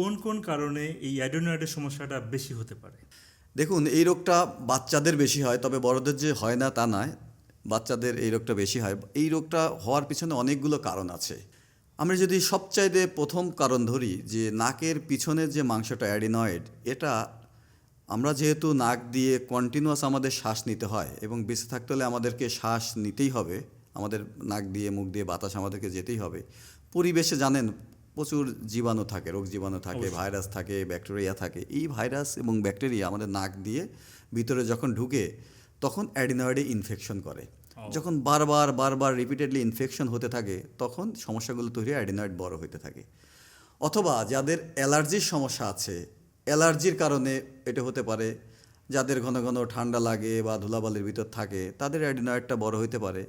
কোন কোন কারণে এই অ্যাডেনয়েডের সমস্যাটা বেশি হতে পারে? দেখুন, এই রোগটা বাচ্চাদের বেশি হয়, তবে বড়দের যে হয় না তা নয়, বাচ্চাদের এই রোগটা বেশি হয়। এই রোগটা হওয়ার পিছনে অনেকগুলো কারণ আছে। আমরা যদি সবচাইতে প্রথম কারণ ধরি যে নাকের পিছনের যে মাংসটা অ্যাডিনয়েড, এটা আমরা যেহেতু নাক দিয়ে কন্টিনিউয়াস আমাদের শ্বাস নিতে হয় এবং বেঁচে থাকতে হলে আমাদেরকে শ্বাস নিতেই হবে, আমাদের নাক দিয়ে, মুখ দিয়ে বাতাস আমাদেরকে যেতেই হবে। পরিবেশে জানেন প্রচুর জীবাণু থাকে রোগ জীবাণু থাকে ভাইরাস থাকে ব্যাকটেরিয়া থাকে। এই ভাইরাস এবং ব্যাকটেরিয়া আমাদের নাক দিয়ে ভিতরে যখন ঢুকে তখন অ্যাডিনয়েডে ইনফেকশন করে। যখন বারবার বারবার রিপিটেডলি ইনফেকশন হতে থাকে তখন সমস্যাগুলো তৈরি অ্যাডিনয়েড বড় হতে থাকে। অথবা যাদের অ্যালার্জির সমস্যা আছে অ্যালার্জির কারণে এটা হতে পারে যাদের ঘন ঘন ঠান্ডা লাগে বা ধুলাবালির ভিতর থাকে তাদের অ্যাডিনয়েডটা বড় হতে পারে।